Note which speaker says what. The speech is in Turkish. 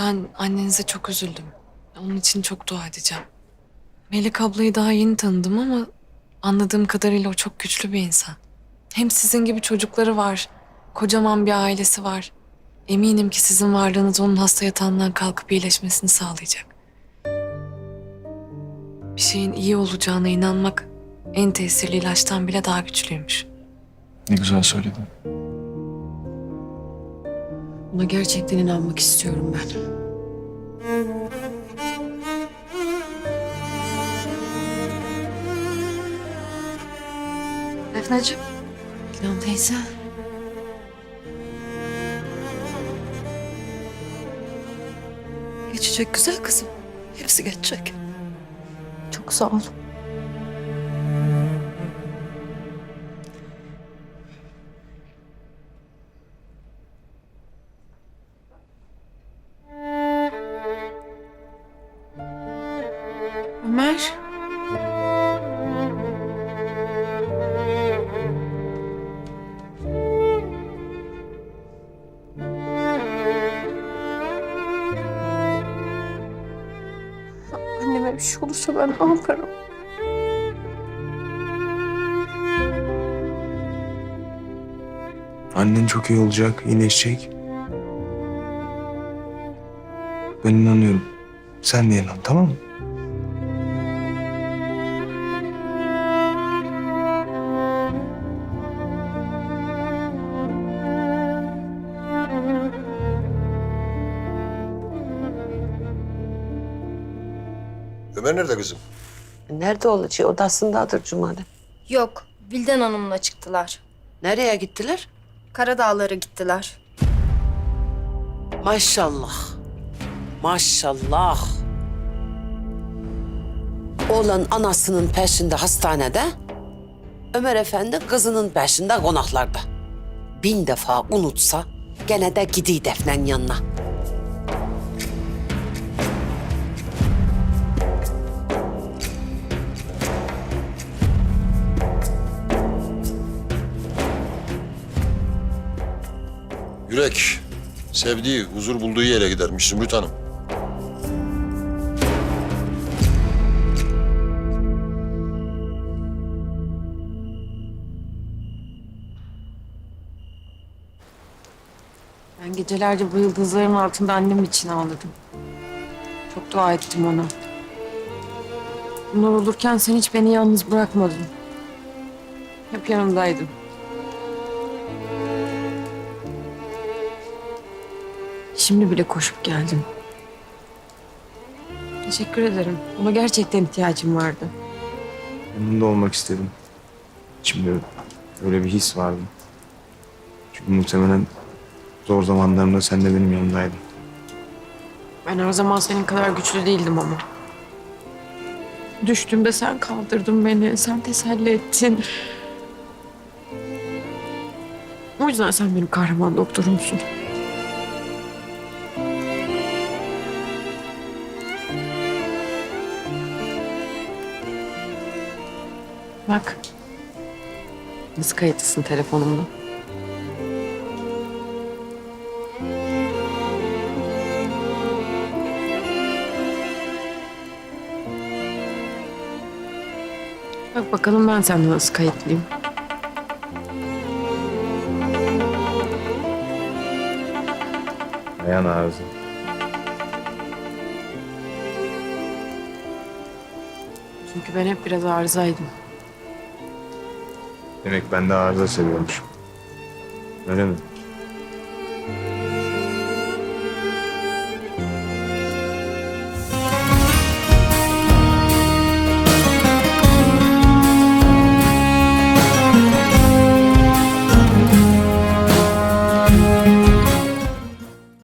Speaker 1: Ben annenize çok üzüldüm. Onun için çok dua edeceğim. Melek ablayı daha yeni tanıdım ama anladığım kadarıyla o çok güçlü bir insan. Hem sizin gibi çocukları var. Kocaman bir ailesi var. Eminim ki sizin varlığınız onun hasta yatağından kalkıp iyileşmesini sağlayacak. Bir şeyin iyi olacağına inanmak en tesirli ilaçtan bile daha güçlüymüş.
Speaker 2: Ne güzel söyledin.
Speaker 3: Buna gerçekten inanmak istiyorum ben.
Speaker 1: Defneciğim.
Speaker 3: İlhan teyze.
Speaker 4: Geçecek güzel kızım. Hepsi geçecek. Çok sağ ol.
Speaker 3: Ömer.
Speaker 4: Anneme bir şey olursa ben ne yaparım?
Speaker 2: Annen çok iyi olacak, iyileşecek. Ben inanıyorum. Sen de inan, tamam mı?
Speaker 5: Ömer nerede kızım?
Speaker 6: Nerede olacak? Odasındadır Cumali.
Speaker 7: Yok, Vildan Hanım'la çıktılar.
Speaker 6: Nereye gittiler?
Speaker 7: Karadağlara gittiler.
Speaker 6: Maşallah. Maşallah. Oğlan anasının peşinde hastanede. Ömer Efendi kızının peşinde konaklarda. Bin defa unutsa gene de gidiyor Defne'nin yanına.
Speaker 5: Yürek, sevdiği, huzur bulduğu yere gidermiş Zümrüt Hanım.
Speaker 3: Ben gecelerce bu yıldızların altında annem için ağladım. Çok dua ettim ona. Bunlar olurken sen hiç beni yalnız bırakmadın. Hep yanımdaydın. Şimdi bile koşup geldim. Teşekkür ederim. Ona gerçekten ihtiyacım vardı.
Speaker 2: Yanında olmak istedim. İçimde öyle bir his vardı. Çünkü muhtemelen zor zamanlarımda sen de benim yanımdaydın.
Speaker 3: Ben her zaman senin kadar güçlü değildim ama. Düştüğümde sen kaldırdın beni, sen teselli ettin. O yüzden sen benim kahraman doktorumsun. Bak. Nasıl kayıtlısın telefonumda? Bak bakalım ben sende nasıl kayıtlıyım.
Speaker 2: Ayağın ağrısı.
Speaker 3: Çünkü ben hep biraz arızaydım.
Speaker 2: Demek ben de arıza seviyormuşum. Öyle mi?